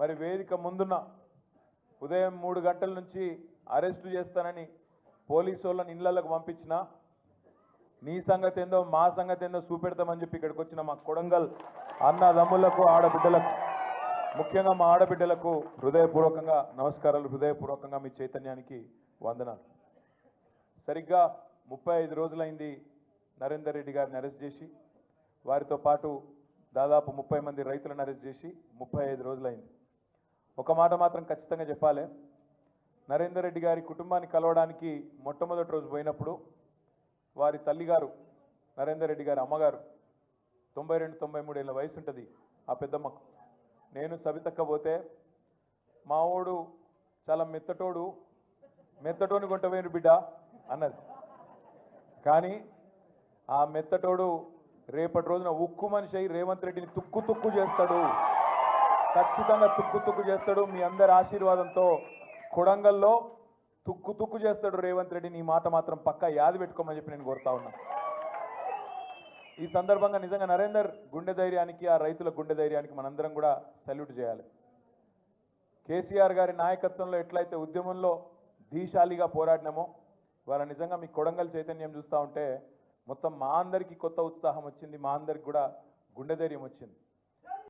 మరి వేదిక ముందున్న ఉదయం మూడు గంటల నుంచి అరెస్టు చేస్తానని పోలీసు వాళ్ళని ఇళ్ళకు పంపించిన నీ సంగతి ఏందో మా సంగతి ఏందో చూపెడతామని చెప్పి ఇక్కడికి వచ్చిన మా కొడంగల్ అన్నదమ్ములకు ఆడబిడ్డలకు ముఖ్యంగా మా ఆడబిడ్డలకు హృదయపూర్వకంగా నమస్కారాలు హృదయపూర్వకంగా మీ చైతన్యానికి వందనాలు. సరిగ్గా ముప్పై ఐదు రోజులైంది నరేందర్ రెడ్డి గారిని అరెస్ట్ చేసి వారితో పాటు దాదాపు ముప్పై మంది రైతులను అరెస్ట్ చేసి ముప్పై ఐదు రోజులైంది. ఒక మాట మాత్రం ఖచ్చితంగా చెప్పాలి. నరేందర్ రెడ్డి గారి కుటుంబాన్ని కలవడానికి మొట్టమొదటి రోజు పోయినప్పుడు వారి తల్లిగారు నరేందర్ రెడ్డి గారి అమ్మగారు తొంభై రెండు తొంభై మూడేళ్ళ వయసు ఉంటుంది ఆ పెద్దమ్మకు. నేను సవితక్క పోతే మా ఓడు చాలా మెత్తటోడు మెత్తటోని కొంటవేను బిడ్డ అన్నది. కానీ ఆ మెత్తటోడు రేపటి రోజున ఉక్కు మనిషి అయి రేవంత్ రెడ్డిని తుక్కు తుక్కు చేస్తాడు. ఖచ్చితంగా తుక్కు తుక్కు చేస్తాడు. మీ అందరి ఆశీర్వాదంతో కొడంగల్లో తుక్కు తుక్కు చేస్తాడు రేవంత్ రెడ్డి. నీ మాట మాత్రం పక్కా యాది పెట్టుకోమని చెప్పి నేను కోరుతా ఉన్నా. ఈ సందర్భంగా నిజంగా నరేందర్ గుండె ధైర్యానికి ఆ రైతుల గుండె ధైర్యానికి మనందరం కూడా సల్యూట్ చేయాలి. కేసీఆర్ గారి నాయకత్వంలో ఎట్లయితే ఉద్యమంలో ధీశాలిగా పోరాడినామో వాళ్ళ నిజంగా మీ కొడంగల్ చైతన్యం చూస్తూ ఉంటే మొత్తం మా అందరికీ కొత్త ఉత్సాహం వచ్చింది. మా అందరికి కూడా గుండె ధైర్యం వచ్చింది.